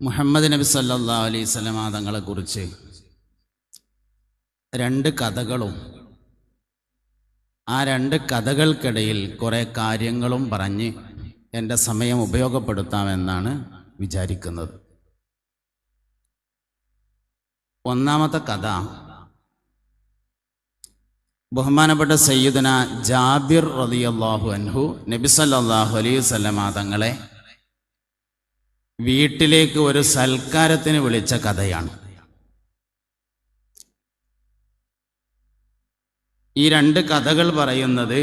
മുഹമ്മദ് നബി സല്ലാ അലൈഹി സ്വലമാ തങ്ങളെക്കുറിച്ച് രണ്ട് കഥകളും ആ രണ്ട് കഥകൾക്കിടയിൽ കുറേ കാര്യങ്ങളും പറഞ്ഞ് എന്റെ സമയം ഉപയോഗപ്പെടുത്താമെന്നാണ് വിചാരിക്കുന്നത്. ഒന്നാമത്തെ കഥ ബഹുമാനപ്പെട്ട സയ്യിദന ജാബിർ റളിയല്ലാഹു അൻഹു നബി സല്ലല്ലാഹു അലൈഹി വസല്ലമ തങ്ങളെ വീട്ടിലേക്ക് ഒരു സൽക്കാരത്തിന് വിളിച്ച കഥയാണ്. ഈ രണ്ട് കഥകൾ പറയുന്നത്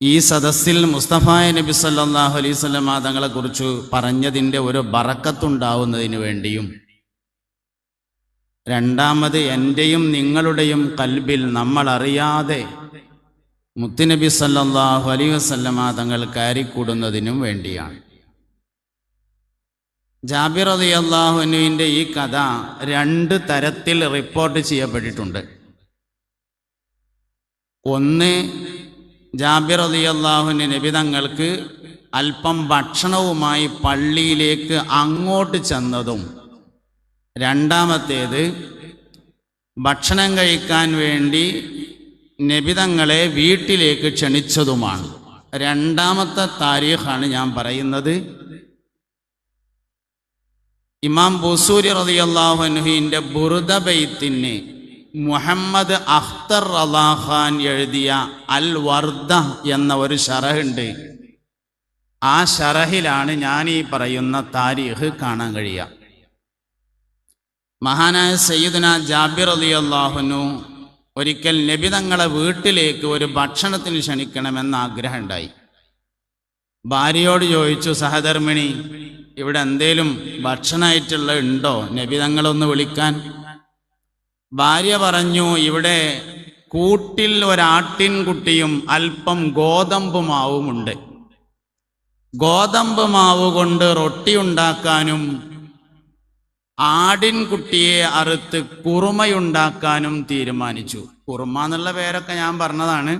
ഈ സദസ്സിൽ മുസ്തഫ നബി സല്ലാഹു അലൈഹി വസല്ലമ തങ്ങളെ കുറിച്ച് പറഞ്ഞതിന്റെ ഒരു ബറക്കത്തുണ്ടാവുന്നതിന് വേണ്ടിയും രണ്ടാമത് എന്റെയും നിങ്ങളുടെയും കൽബിൽ നമ്മൾ അറിയാതെ മുത്തുനബി സല്ലാഹു അലൈഹി വസല്ലമ തങ്ങൾ കയറിക്കൂടുന്നതിനും വേണ്ടിയാണ്. ജാബിർ അലി അള്ളാഹുനുവിന്റെ ഈ കഥ രണ്ട് തരത്തിൽ റിപ്പോർട്ട് ചെയ്യപ്പെട്ടിട്ടുണ്ട്. ഒന്ന് ജാബിർ അലി അള്ളാഹുവിന്റെ നിബിതങ്ങൾക്ക് അല്പം ഭക്ഷണവുമായി പള്ളിയിലേക്ക് അങ്ങോട്ട് ചെന്നതും. രണ്ടാമത്തേത് ഭക്ഷണം കഴിക്കാൻ വേണ്ടി നബിതങ്ങളെ വീട്ടിലേക്ക് ക്ഷണിച്ചതുമാണ്. രണ്ടാമത്തെ താരീഖാണ് ഞാൻ പറയുന്നത്. ഇമാം ബുസൂരി റതി റളിയല്ലാഹുവിന്റെ ബുറുദ ബൈത്തിന് മുഹമ്മദ് അഖ്തർ റലാഖാൻ എഴുതിയ അൽ വർദ എന്ന ഒരു ഷറഹുണ്ട് ആ ഷറഹിലാണ് ഞാൻ ഈ പറയുന്ന താരീഖ് കാണാൻ കഴിയുക. മഹാനായ സയ്യിദന ജാബിർ അലി അള്ളാഹുനു ഒരിക്കൽ നബി തങ്ങളെ വീട്ടിലേക്ക് ഒരു ഭക്ഷണത്തിന് ക്ഷണിക്കണമെന്ന് ആഗ്രഹമുണ്ടായി ഭാര്യയോട് ചോദിച്ചു സഹധർമ്മിണി ഇവിടെ എന്തേലും ഭക്ഷണമായിട്ടുള്ള ഉണ്ടോ? നബി തങ്ങളൊന്ന് വിളിക്കാൻ. ഭാര്യ പറഞ്ഞു ഇവിടെ കൂട്ടിൽ ഒരാട്ടിൻ കുട്ടിയും അല്പം ഗോതമ്പ് മാവുമുണ്ട് ഗോതമ്പ് മാവ് കൊണ്ട് റൊട്ടി ഉണ്ടാക്കാനും ആടിൻകുട്ടിയെ അറുത്ത് കുറുമയുണ്ടാക്കാനും തീരുമാനിച്ചു. കുറുമ എന്നുള്ള പേരൊക്കെ ഞാൻ പറഞ്ഞതാണ്.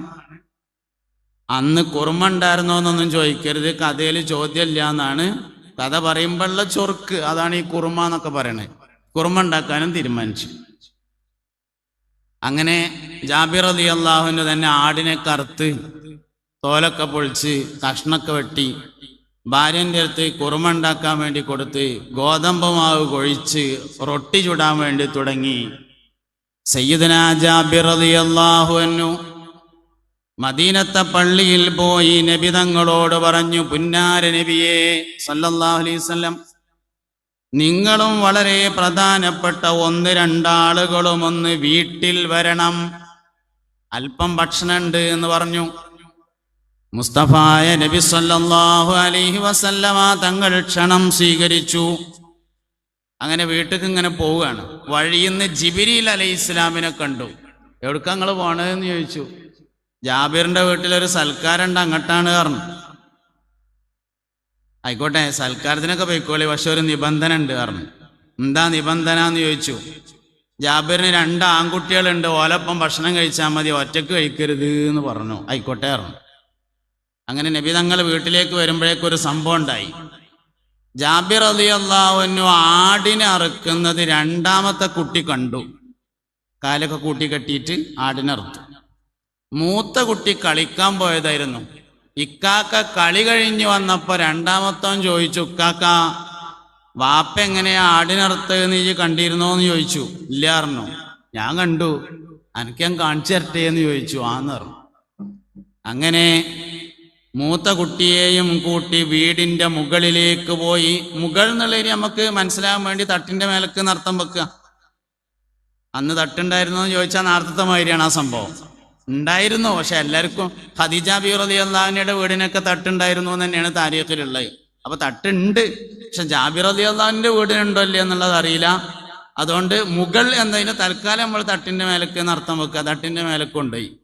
അന്ന് കുറുമ ഉണ്ടായിരുന്നോ എന്നൊന്നും ചോദിക്കരുത് കഥയിൽ ചോദ്യമില്ല എന്നാണ്. കഥ പറയുമ്പോഴുള്ള ചൊർക്ക് അതാണ് ഈ കുറുമ എന്നൊക്കെ പറയണത് കുറുമ ഉണ്ടാക്കാനും തീരുമാനിച്ചു. അങ്ങനെ ജാബിർ അലി അള്ളാഹുവിന്റെ തന്നെ ആടിനെ കറുത്ത് തോലൊക്കെ പൊളിച്ച് കഷ്ണൊക്കെ വെട്ടി ഭാര്യന്റെ അടുത്ത് കുറുമ ഉണ്ടാക്കാൻ വേണ്ടി കൊടുത്ത് ഗോതമ്പ് മാവ് കൊഴിച്ച് റൊട്ടി ചുടാൻ വേണ്ടി തുടങ്ങി. സയ്യിദന ജാബിർ അലി അൻഹു മദീനത്തെ പള്ളിയിൽ പോയി നബി തങ്ങളോട് പറഞ്ഞു പുന്നാര നബിയെ സല്ലല്ലാഹു അലൈഹി വസല്ലം നിങ്ങളും വളരെ പ്രധാനപ്പെട്ട ഒന്ന് രണ്ടാളുകളും ഒന്ന് വീട്ടിൽ വരണം. അല്പം ഭക്ഷണമുണ്ട് എന്ന് പറഞ്ഞു. മുസ്തഫായ നബി സല്ലല്ലാഹു അലൈഹി വസല്ലമ തങ്ങൾ ക്ഷണം സ്വീകരിച്ചു. അങ്ങനെ വീട്ടിൽ ഇങ്ങനെ പോവുകയാണ്. വഴിയിൽ നിന്ന് ജിബിരിൽ അലൈഹി ഇസ്ലാമിനെ കണ്ടു എവിടുക്കങ്ങൾ പോണതെന്ന് ചോദിച്ചു. ജാബിറിന്റെ വീട്ടിലൊരു സൽക്കാരുണ്ട് അങ്ങട്ടാണ് പറഞ്ഞു. ആയിക്കോട്ടെ സൽക്കാരത്തിനൊക്കെ പോയിക്കോളി പക്ഷെ ഒരു നിബന്ധന ഉണ്ട് പറഞ്ഞു. എന്താ നിബന്ധന എന്ന് ചോദിച്ചു. ജാബിറിന് രണ്ട് ആൺകുട്ടികളുണ്ട് ഓലപ്പം ഭക്ഷണം കഴിച്ചാൽ മതി ഒറ്റയ്ക്ക് കഴിക്കരുത് എന്ന് പറഞ്ഞു. ആയിക്കോട്ടെ പറഞ്ഞു. അങ്ങനെ നബി തങ്ങൾ വീട്ടിലേക്ക് വരുമ്പോഴേക്കും ഒരു സംഭവം ഉണ്ടായി. ജാബിർ അലി അള്ളാഹുനു ആടിനെ അറുക്കുന്നത് രണ്ടാമത്തെ കുട്ടി കണ്ടു. കാലൊക്കെ കൂട്ടി കെട്ടിയിട്ട് ആടിനെ അറുത്തു. മൂത്ത കുട്ടി കളിക്കാൻ പോയതായിരുന്നു. ഇക്കാക്ക കളി കഴിഞ്ഞു വന്നപ്പോൾ രണ്ടാമത്തവൻ ചോദിച്ചു ഇക്കാക്ക വാപ്പ എങ്ങനെയാ ആടിനറുത്തതെന്ന് നീ കണ്ടിരുന്നോ എന്ന് ചോദിച്ചു. ഇല്ല പറഞ്ഞു. ഞാൻ കണ്ടു. എനിക്ക് ഞാൻ കാണിച്ചു തരട്ടെ എന്ന് ചോദിച്ചു ആന്ന് പറഞ്ഞു. അങ്ങനെ മൂത്ത കുട്ടിയെയും കൂട്ടി വീടിന്റെ മുകളിലേക്ക് പോയി. മുകൾ എന്നുള്ളതിന് നമുക്ക് മനസ്സിലാകാൻ വേണ്ടി തട്ടിന്റെ മേലക്ക് നർത്തം വെക്കുക. അന്ന് തട്ടുണ്ടായിരുന്നോ എന്ന് ചോദിച്ചാൽ നേരത്തെ മാതിരിയാണ് ആ സംഭവം. ഉണ്ടായിരുന്നു. പക്ഷെ എല്ലാവർക്കും ഖദീജ ബീറലി അള്ളാഹിനയുടെ വീടിനൊക്കെ തട്ടുണ്ടായിരുന്നു എന്ന് തന്നെയാണ് താരീഖിലുള്ളത്. അപ്പൊ തട്ടുണ്ട്. പക്ഷെ ജാബിർ അലി അള്ളാഹിന്റെ വീടിനുണ്ടോ അല്ലേ എന്നുള്ളത് അറിയില്ല. അതുകൊണ്ട് മുഗൾ എന്നതിന് തൽക്കാലം നമ്മൾ തട്ടിന്റെ മേലക്ക് നർത്തം വെക്കുക. തട്ടിന്റെ മേലക്ക്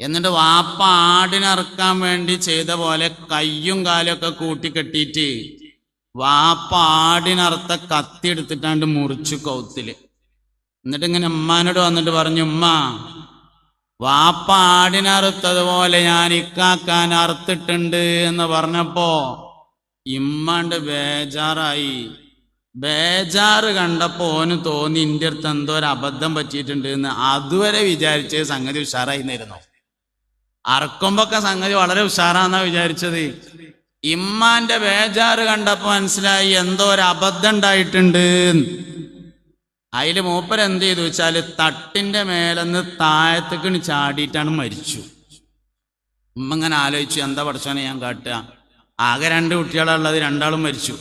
എന്നിട്ട് വാപ്പ ആടിനറക്കാൻ വേണ്ടി ചെയ്ത പോലെ കയ്യും കാലും ഒക്കെ കൂട്ടിക്കെട്ടിയിട്ട് വാപ്പ ആടിനറുത്ത കത്തി എടുത്തിട്ടാണ്ട് മുറിച്ചു കൗത്തിൽ. എന്നിട്ട് ഇങ്ങനെ ഉമ്മാനോട് വന്നിട്ട് പറഞ്ഞു ഉമ്മ വാപ്പ ആടിനറുത്തതുപോലെ ഞാൻ ഇക്കാക്കാൻ അറുത്തിട്ടുണ്ട് എന്ന് പറഞ്ഞപ്പോ ഇമ്മാണ്ട് ബേജാറായി. ബേജാറ് കണ്ടപ്പോ ഓന് തോന്നി ഇന്റെ അടുത്ത് എന്തോ ഒരു അബദ്ധം പറ്റിയിട്ടുണ്ട് എന്ന് അതുവരെ വിചാരിച്ച് സംഗതി ഉഷാറായി നിന്നിരുന്നു അറക്കുമ്പൊക്കെ സംഗതി വളരെ ഉഷാറാന്നാ വിചാരിച്ചത്. ഇമ്മാന്റെ ബേജാറ് കണ്ടപ്പോ മനസ്സിലായി എന്തോ ഒരു അബദ്ധം ഉണ്ടായിട്ടുണ്ട് അതിൽ മൂപ്പർ എന്ത് ചെയ്തു വെച്ചാൽ തട്ടിന്റെ മേലെന്ന് താഴത്തേക്ക് ചാടിയിട്ടാണ് മരിച്ചു. ഉമ്മ ഇങ്ങനെ ആലോചിച്ചു എന്താ പഠിച്ചാണ് ഞാൻ കാട്ടുക. ആകെ രണ്ട് കുട്ടികളുള്ളത് രണ്ടാളും മരിച്ചു.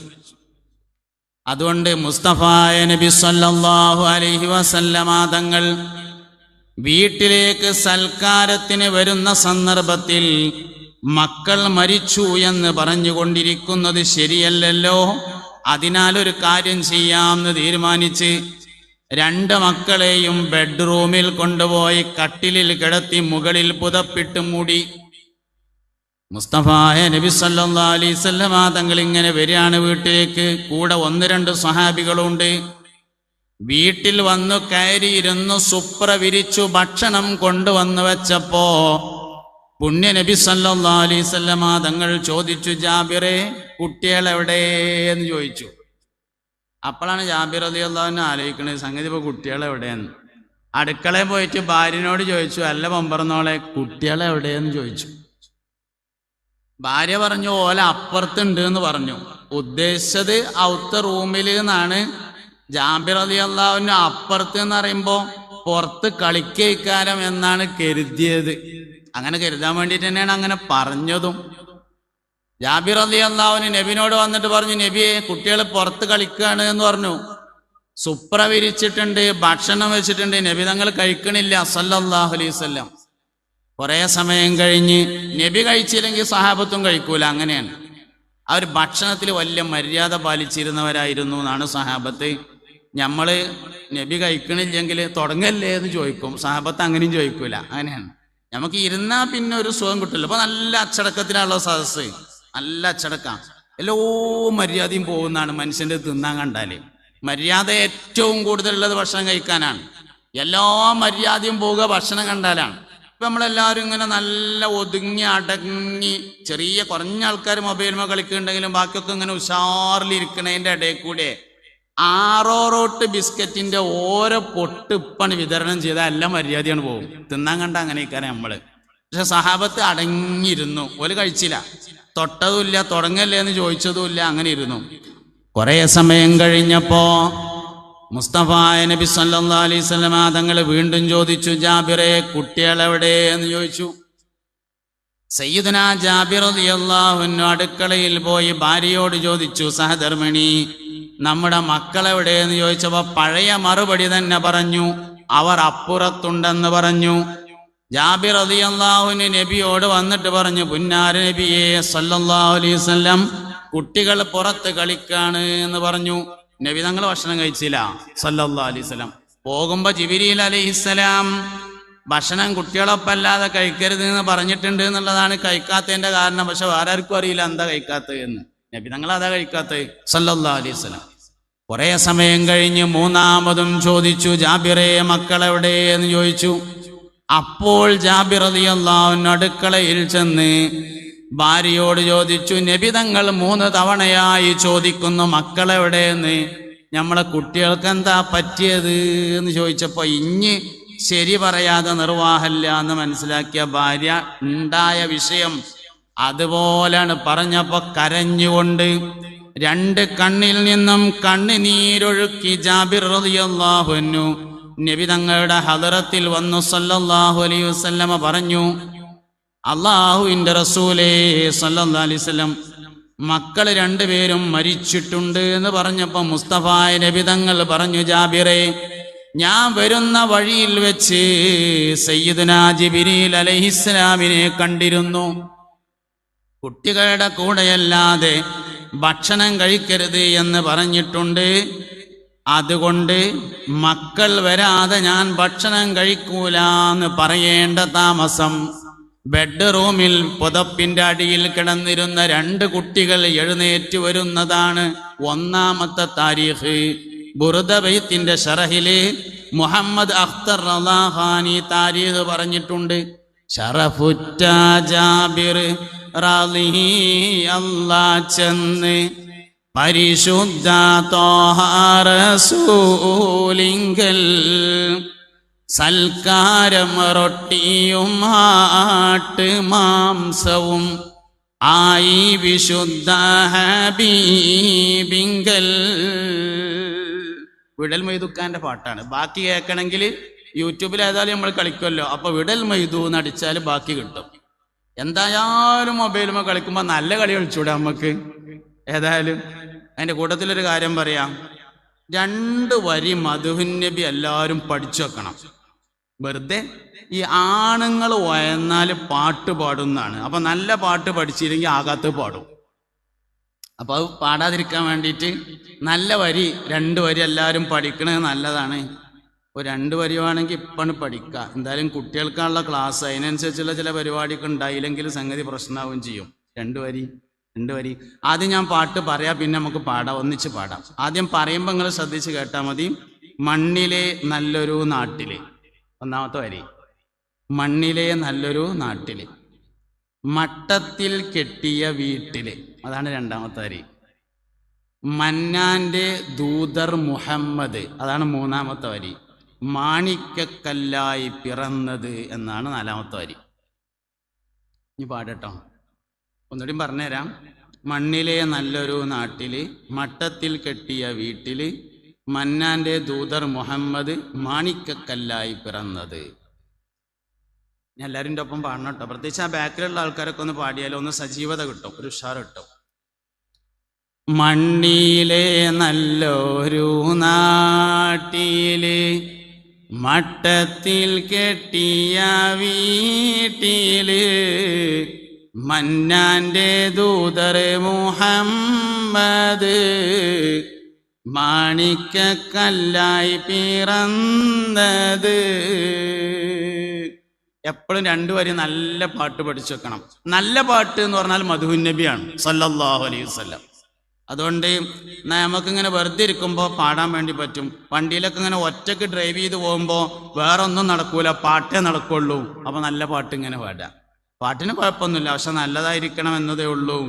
അതുകൊണ്ട് മുസ്തഫായ നബി സല്ലാഹു അലൈഹി വസല്ലമ തങ്ങൾ വീട്ടിലേക്ക് സൽക്കാരത്തിന് വരുന്ന സന്ദർഭത്തിൽ മക്കൾ മരിച്ചു എന്ന് പറഞ്ഞുകൊണ്ടിരിക്കുന്നത് ശരിയല്ലല്ലോ. അതിനാൽ ഒരു കാര്യം ചെയ്യാമെന്ന് തീരുമാനിച്ച് രണ്ട് മക്കളെയും ബെഡ്റൂമിൽ കൊണ്ടുപോയി കട്ടിലിൽ കിടത്തി മുകളിൽ പുതപ്പിട്ട് മൂടി. മുസ്തഫായ നബി സല്ലാ അലൈസല്ലമ തങ്ങൾ ഇങ്ങനെ വരികയാണ് വീട്ടിലേക്ക്. കൂടെ ഒന്ന് രണ്ട് സഹാബികളുണ്ട് വീട്ടിൽ വന്നു കയറിയിരുന്നു സുപ്ര വിരിച്ചു ഭക്ഷണം കൊണ്ടുവന്നു വെച്ചപ്പോ പുണ്യ നബി സല്ലാ അലൈസല്ലമ തങ്ങൾ ചോദിച്ചു ജാബിറെ കുട്ടികളെവിടെ എന്ന് ചോദിച്ചു? അപ്പോഴാണ് ജാബിർ അലി അള്ളാഹുവിനെ ആലോചിക്കണത് സംഗതി ഇപ്പോൾ കുട്ടികളെവിടെയെന്ന് അടുക്കളയിൽ പോയിട്ട് ഭാര്യനോട് ചോദിച്ചു അല്ല പമ്പറന്നോളെ കുട്ടികളെവിടെയെന്ന് ചോദിച്ചു. ഭാര്യ പറഞ്ഞു ഓല അപ്പുറത്തുണ്ട് എന്ന് പറഞ്ഞു. ഉദ്ദേശിച്ചത് ഔത്ത റൂമിൽ എന്നാണ് ജാബിർ അലി അപ്പുറത്ത് എന്ന് പറയുമ്പോൾ പുറത്ത് കളിക്കൈക്കാരം എന്നാണ് കരുതിയത്. അങ്ങനെ കരുതാൻ വേണ്ടിയിട്ട് തന്നെയാണ് അങ്ങനെ പറഞ്ഞതും. ജാബിർ അലി നബിനോട് വന്നിട്ട് പറഞ്ഞു നബിയെ കുട്ടികൾ പുറത്ത് കളിക്കുകയാണ് എന്ന് പറഞ്ഞു. സുപ്ര വിരിച്ചിട്ടുണ്ട് ഭക്ഷണം വെച്ചിട്ടുണ്ട് നബി തങ്ങൾ കഴിക്കണില്ല സല്ലാഹു അലൈഹി വസല്ലം. കുറെ സമയം കഴിഞ്ഞ് നബി കഴിച്ചില്ലെങ്കിൽ സഹാബത്തും കഴിക്കൂല അങ്ങനെയാണ്. അവർ ഭക്ഷണത്തിൽ വലിയ മര്യാദ പാലിച്ചിരുന്നവരായിരുന്നു എന്നാണ് സഹാബത്ത്. നമ്മൾ നബി കഴിക്കണില്ലെങ്കിൽ തുടങ്ങല്ലേ എന്ന് ചോദിക്കും സഹാബത്ത് അങ്ങനെയും ചോദിക്കൂല അങ്ങനെയാണ്. നമുക്ക് ഇരുന്നാ പിന്നെ ഒരു സുഖം കിട്ടില്ല അപ്പൊ നല്ല അച്ചടക്കത്തിലുള്ള സദസ്സ്. നല്ല അച്ചടക്കാം എല്ലോ മര്യാദയും പോകുന്നതാണ് മനുഷ്യന്റെ തിന്നാൻ കണ്ടാൽ. മര്യാദ ഏറ്റവും കൂടുതലുള്ളത് ഭക്ഷണം കഴിക്കാനാണ്. എല്ലാ മര്യാദയും പോവുക ഭക്ഷണം കണ്ടാലാണ്. ഇപ്പൊ നമ്മളെല്ലാവരും ഇങ്ങനെ നല്ല ഒതുങ്ങി അടങ്ങി ചെറിയ കുറഞ്ഞ ആൾക്കാർ മൊബൈലുമോ കളിക്കുന്നുണ്ടെങ്കിലും ബാക്കിയൊക്കെ ഇങ്ങനെ ഉഷാറിലിരിക്കണതിന്റെ ഇടയിൽ കൂടെ ആറോറോട്ട് ബിസ്ക്കറ്റിന്റെ ഓരോ പൊട്ട് ഇപ്പാണ് വിതരണം ചെയ്താൽ എല്ലാം മര്യാദയാണ് പോകും. തിന്നാൻ കണ്ട അങ്ങനെ അങ്ങനെയൊക്കെ നമ്മൾ. പക്ഷെ സഹാബത്ത് അടങ്ങിയിരുന്നു. ഓൽ കഴിച്ചില്ല. തൊട്ടതുമില്ല തുടങ്ങല്ലേ എന്ന് ചോദിച്ചതുമില്ല അങ്ങനെ ഇരുന്നു. കുറേ സമയം കഴിഞ്ഞപ്പോൾ മുസ്തഫ നബി സല്ലാ അലൈഹി സ്വലമ തങ്ങൾ വീണ്ടും ചോദിച്ചു ജാബിറെ കുട്ടികളെവിടെ? എന്ന് ചോദിച്ചു. സയ്യിദന ജാബിർ അള്ളാഹുന്നു അടുക്കളയിൽ പോയി ഭാര്യയോട് ചോദിച്ചു സഹധർമ്മിണി നമ്മുടെ മക്കളെവിടെയെന്ന് ചോദിച്ചപ്പോ പഴയ മറുപടി തന്നെ പറഞ്ഞു അവർ അപ്പുറത്തുണ്ടെന്ന് പറഞ്ഞു. ജാബിർ അലി അള്ളാഹുവിന് നബിയോട് വന്നിട്ട് പറഞ്ഞു പുന്നാര നബിയെ സല്ലല്ലാഹു അലൈഹി വസല്ലം കുട്ടികൾ പുറത്ത് കളിക്കാണ് എന്ന് പറഞ്ഞു. നബി തങ്ങൾ ഭക്ഷണം കഴിച്ചില്ല. സല്ലാ അലൈഹി വസല്ലം. പോകുമ്പോ ജിബിരിൽ അലൈഹിസ്സലാം ഭക്ഷണം കുട്ടികളൊപ്പം അല്ലാതെ കഴിക്കരുത് എന്ന് പറഞ്ഞിട്ടുണ്ട് എന്നുള്ളതാണ് കഴിക്കാത്തതിന്റെ കാരണം. പക്ഷെ വേറെ ആർക്കും അറിയില്ല എന്താ കഴിക്കാത്തത് എന്ന്. നബി തങ്ങൾ അതാ കഴിക്കാത്തത്. സല്ലാ അലൈഹി വസല്ലം. കുറെ സമയം കഴിഞ്ഞ് മൂന്നാമതും ചോദിച്ചു ജാബിറേ മക്കളെവിടെ എന്ന് ചോദിച്ചു. അപ്പോൾ ജാബിർ അള്ളാഹുവിന് അടുക്കളയിൽ ചെന്ന് ഭാര്യയോട് ചോദിച്ചു നബി തങ്ങൾ മൂന്ന് തവണയായി ചോദിക്കുന്നു മക്കളെവിടെയെന്ന്? നമ്മളെ കുട്ടികൾക്ക് എന്താ പറ്റിയത്? എന്ന് ചോദിച്ചപ്പോൾ ഇഞ്ഞ് ശരി പറയാതെ നിർവാഹമില്ല എന്ന് മനസ്സിലാക്കിയ ഭാര്യ ഉണ്ടായ വിഷയം അതുപോലെയാണ് പറഞ്ഞപ്പോ കരഞ്ഞുകൊണ്ട് രണ്ട് കണ്ണിൽ നിന്നും കണ്ണുനീരൊഴുക്കി ജാബിർ റളിയല്ലാഹുവിനു നബി തങ്ങളുടെ ഹദറത്തിൽ വന്നു സല്ലല്ലാഹു അലൈഹി വസല്ലമ പറഞ്ഞു അള്ളാഹുവിന്റെ റസൂലേ സല്ലല്ലാഹു അലൈഹി വസല്ലം മക്കൾ രണ്ടുപേരും മരിച്ചിട്ടുണ്ട് എന്ന് പറഞ്ഞപ്പോൾ മുസ്തഫായ നബി തങ്ങൾ പറഞ്ഞു ജാബിറെ ഞാൻ വരുന്ന വഴിയിൽ വെച്ച് സയ്യിദുന ജിബിരിൽ അലൈഹിസ്സലാമിനെ കണ്ടിരുന്നു. കുട്ടികളുടെ കൂടെയല്ലാതെ ഭക്ഷണം കഴിക്കരുത് എന്ന് പറഞ്ഞിട്ടുണ്ട്. അതുകൊണ്ട് മക്കൾ വരാതെ ഞാൻ ഭക്ഷണം കഴിക്കൂല എന്ന് പറയേണ്ട താമസം. ബെഡ്റൂമിൽ പുതപ്പിന്റെ അടിയിൽ കിടന്നിരുന്ന രണ്ട് കുട്ടികൾ എഴുന്നേറ്റ് വരുന്നതാണ് ഒന്നാമത്തെ താരീഖ്. ബുറുദബൈത്തിന്റെ ഷറഹിൽ മുഹമ്മദ് അഖ്തർ റലാഹാനി താരീഖ് പറഞ്ഞിട്ടുണ്ട്. ഷറഫുറ്റ ജാബിർ അല്ലാ ചെന്ന് പരിശുദ്ധ തോഹാറസൂലിങ്കൽ സൽക്കാരം റൊട്ടിയും ആട്ട് മാംസവും ആയി വിശുദ്ധ ഹബീബിങ്കൽ വിടൽ മൊയ്തുക്കാന്റെ പാട്ടാണ്. ബാക്കി കേൾക്കണമെങ്കിൽ യൂട്യൂബിൽ ഏതായാലും നമ്മൾ കളിക്കുമല്ലോ. അപ്പൊ വിടൽ മൈതു എന്ന് അടിച്ചാൽ ബാക്കി കിട്ടും. എന്തായാലും മൊബൈലുമോ കളിക്കുമ്പോൾ നല്ല കളി കളിച്ചൂടെ നമുക്ക് ഏതായാലും അതിന്റെ കൂട്ടത്തിലൊരു കാര്യം പറയാം. രണ്ട് വരി മധുഹുൻ നബി എല്ലാവരും പഠിച്ചു വെക്കണം. വെറുതെ ഈ ആണുങ്ങൾ വയന്നാൽ പാട്ട് പാടുന്നതാണ് അപ്പൊ നല്ല പാട്ട് പഠിച്ചില്ലെങ്കിൽ ആകാത്ത പാടും. അപ്പൊ അത് പാടാതിരിക്കാൻ വേണ്ടിയിട്ട് നല്ല വരി രണ്ട് വരി എല്ലാവരും പഠിക്കണത് നല്ലതാണ്. ഒരു രണ്ട് വരിയാണെങ്കിൽ ഇപ്പാണ് പഠിക്കുക. എന്തായാലും കുട്ടികൾക്കാനുള്ള ക്ലാസ്. അതിനനുസരിച്ചുള്ള ചില പരിപാടിയൊക്കെ ഉണ്ടായില്ലെങ്കിൽ സംഗതി പ്രശ്നമാവുകയും ചെയ്യും. രണ്ട് വരി. രണ്ട് വരി. ആദ്യം ഞാൻ പാട്ട് പറയാം പിന്നെ നമുക്ക് പാടാം ഒന്നിച്ച് പാടാം. ആദ്യം പറയുമ്പോൾ നിങ്ങൾ ശ്രദ്ധിച്ച് കേട്ടാൽ മതി. മണ്ണിലെ നല്ലൊരു നാട്ടിലെ. ഒന്നാമത്തെ വരി. മണ്ണിലെ നല്ലൊരു നാട്ടിലെ. മട്ടത്തിൽ കെട്ടിയ വീട്ടിലെ. അതാണ് രണ്ടാമത്തെ വരി. മന്നാന്റെ ദൂതർ മുഹമ്മദ്. അതാണ് മൂന്നാമത്തെ വരി. മാണിക്കക്കല്ലായി പിറന്നത് എന്നാണ് നാലാമത്തെ വരി. ഇനി പാടട്ടോ. ഒന്നുകൂടി പറഞ്ഞുതരാം. മണ്ണിലെ നല്ലൊരു നാട്ടിൽ മട്ടത്തിൽ കെട്ടിയ വീട്ടിൽ മന്നാന്റെ ദൂതർ മുഹമ്മദ് മാണിക്കക്കല്ലായി പിറന്നത്. എല്ലാവരും ഒപ്പം പാടണം കേട്ടോ. പ്രത്യേകിച്ച് ആ ബാക്കിലുള്ള ആൾക്കാരൊക്കെ ഒന്ന് പാടിയാലോ? ഒന്ന് സജീവത കിട്ടും ഒരു ഉഷാർ കിട്ടും. മണ്ണിലെ നല്ലൊരു നാട്ടിൽ മട്ടത്തിൽ കെട്ടിയ വീട്ടിൽ മന്നാന്റെ ദൂതർ മുഹമ്മദ് മാണിക്കല്ലായി പിറന്നത്. എപ്പോഴും രണ്ടു വരി നല്ല പാട്ട് പഠിച്ചു വെക്കണം. നല്ല പാട്ട് എന്ന് പറഞ്ഞാൽ മധുവിൻ നബിയാണ് സല്ലല്ലാഹു അലൈഹി വസല്ലം. അതുകൊണ്ട് നമുക്കിങ്ങനെ വെറുതെ ഇരിക്കുമ്പോൾ പാടാൻ വേണ്ടി പറ്റും. വണ്ടിയിലൊക്കെ ഇങ്ങനെ ഒറ്റയ്ക്ക് ഡ്രൈവ് ചെയ്ത് പോകുമ്പോൾ വേറെ ഒന്നും നടക്കൂല പാട്ടേ നടക്കുള്ളൂ. അപ്പോൾ നല്ല പാട്ട് ഇങ്ങനെ പാടാം. പാട്ടിന് കുഴപ്പമൊന്നുമില്ല. പക്ഷെ നല്ലതായിരിക്കണം എന്നതേ ഉള്ളൂ.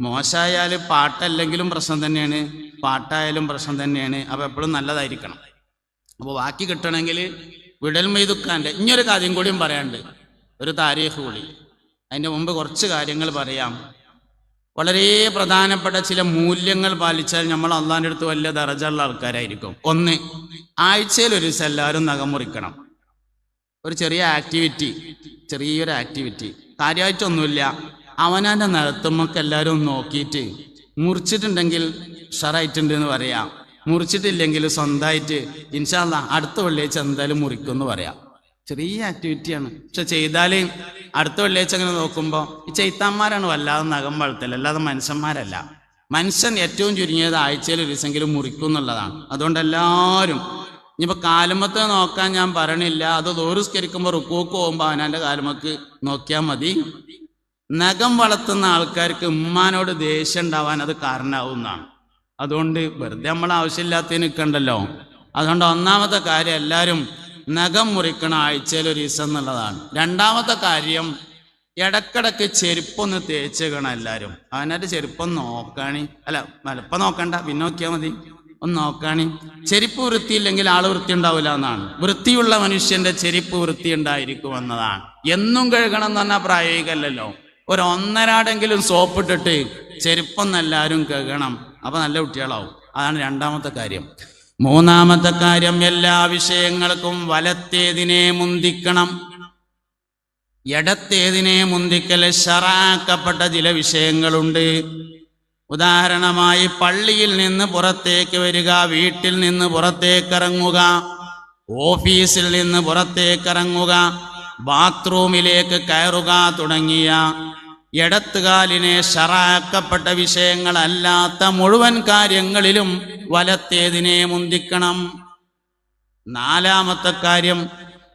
മോശമായാൽ പാട്ടല്ലെങ്കിലും പ്രശ്നം തന്നെയാണ്. പാട്ടായാലും പ്രശ്നം തന്നെയാണ്. അപ്പോൾ എപ്പോഴും നല്ലതായിരിക്കണം. അപ്പോൾ ബാക്കി കിട്ടണമെങ്കിൽ വിടൽ മെയ്തുക്കാന്റെ ഇനിയൊരു കാര്യം കൂടിയും പറയാണ്ട് ഒരു താരീഖ് കൂടി. അതിന്റെ മുമ്പ് കുറച്ച് കാര്യങ്ങൾ പറയാം. വളരെ പ്രധാനപ്പെട്ട ചില മൂല്യങ്ങൾ പാലിച്ചാൽ നമ്മൾ അള്ളാന്റെ അടുത്ത് വലിയ ദറജുള്ള ആൾക്കാരായിരിക്കും. ഒന്ന് ആഴ്ചയിൽ ഒരു ദിവസം എല്ലാവരും നഖം മുറിക്കണം. ഒരു ചെറിയ ആക്ടിവിറ്റി ചെറിയൊരു ആക്ടിവിറ്റി. കാര്യമായിട്ടൊന്നുമില്ല. അവനാന്റെ നിലത്തുമ്മക്ക് എല്ലാവരും നോക്കിയിട്ട് മുറിച്ചിട്ടുണ്ടെങ്കിൽ ഉഷാറായിട്ടുണ്ട് എന്ന് പറയാം. മുറിച്ചിട്ടില്ലെങ്കിൽ സ്വന്തമായിട്ട് ഇൻഷാല്ല അടുത്ത വെള്ളിയാഴ്ച എന്തായാലും മുറിക്കും എന്ന് പറയാം. ചെറിയ ആക്ടിവിറ്റിയാണ് പക്ഷെ ചെയ്താൽ അടുത്ത വെള്ളിയാഴ്ച അങ്ങനെ നോക്കുമ്പോൾ ഈ ചെയ്ത്താന്മാരാണ് വല്ലാതെ നഖം വളർത്തൽ അല്ലാതെ മനുഷ്യന്മാരല്ല. മനുഷ്യൻ ഏറ്റവും ചുരുങ്ങിയത് ആഴ്ചയിൽ ഒരു ദിവസമെങ്കിലും മുറിക്കും എന്നുള്ളതാണ്. അതുകൊണ്ട് എല്ലാവരും ഇനിയിപ്പോൾ കാലുമത്ത് നോക്കാൻ ഞാൻ പറയണില്ല. അത് ദൂരസ്കരിക്കുമ്പോൾ റുക്കൂക്ക് പോകുമ്പോൾ അവനാന്റെ കാലുമക്ക് നോക്കിയാൽ മതി. നഖം വളർത്തുന്ന ആൾക്കാർക്ക് ഉമ്മാനോട് ദേഷ്യം ഉണ്ടാവാൻ അത് കാരണമാവുന്നതാണ് അതുകൊണ്ട് വെറുതെ നമ്മൾ ആവശ്യമില്ലാത്തതിന് നിൽക്കണ്ടല്ലോ. അതുകൊണ്ട് ഒന്നാമത്തെ കാര്യം എല്ലാവരും നഖം മുറിക്കണ ആഴ്ചയിൽ ഒരു ദിവസം എന്നുള്ളതാണ്. രണ്ടാമത്തെ കാര്യം ഇടക്കിടക്ക് ചെരുപ്പൊന്ന് തേച്ചേക്കണം എല്ലാവരും. അവനായിട്ട് ചെരുപ്പൊന്ന് നോക്കാണി. അല്ല വലപ്പം നോക്കണ്ട പിന്നെ നോക്കിയാൽ മതി. ഒന്ന് നോക്കാണി. ചെരുപ്പ് വൃത്തിയില്ലെങ്കിൽ ആൾ വൃത്തി ഉണ്ടാവില്ല എന്നാണ്. വൃത്തിയുള്ള മനുഷ്യന്റെ ചെരുപ്പ് വൃത്തി ഉണ്ടായിരിക്കും എന്നതാണ് എന്നും കഴുകണം എന്ന് പറഞ്ഞാൽ പ്രായോഗികമല്ലല്ലോ ഒരു ഒന്നരാടെങ്കിലും സോപ്പിട്ടിട്ട് ചെരുപ്പൊന്ന് എല്ലാവരും കഴുകണം. അപ്പൊ നല്ല കുട്ടികളാവും. അതാണ് രണ്ടാമത്തെ കാര്യം. മൂന്നാമത്തെ കാര്യം എല്ലാ വിഷയങ്ങൾക്കും വലത്തേതിനെ മുന്തിക്കണം. ഇടത്തേതിനെ മുന്തിക്കൽ ഷറാക്കപ്പെട്ട ചില വിഷയങ്ങളുണ്ട്. ഉദാഹരണമായി പള്ളിയിൽ നിന്ന് പുറത്തേക്ക് വരിക വീട്ടിൽ നിന്ന് പുറത്തേക്കിറങ്ങുക ഓഫീസിൽ നിന്ന് പുറത്തേക്കിറങ്ങുക ബാത്റൂമിലേക്ക് കയറുക തുടങ്ങിയ ഇടത്തുകാലിനെ ഷറാക്കപ്പെട്ട വിഷയങ്ങളല്ലാത്ത മുഴുവൻ കാര്യങ്ങളിലും വലത്തേതിനെ മുന്തിക്കണം. നാലാമത്തെ കാര്യം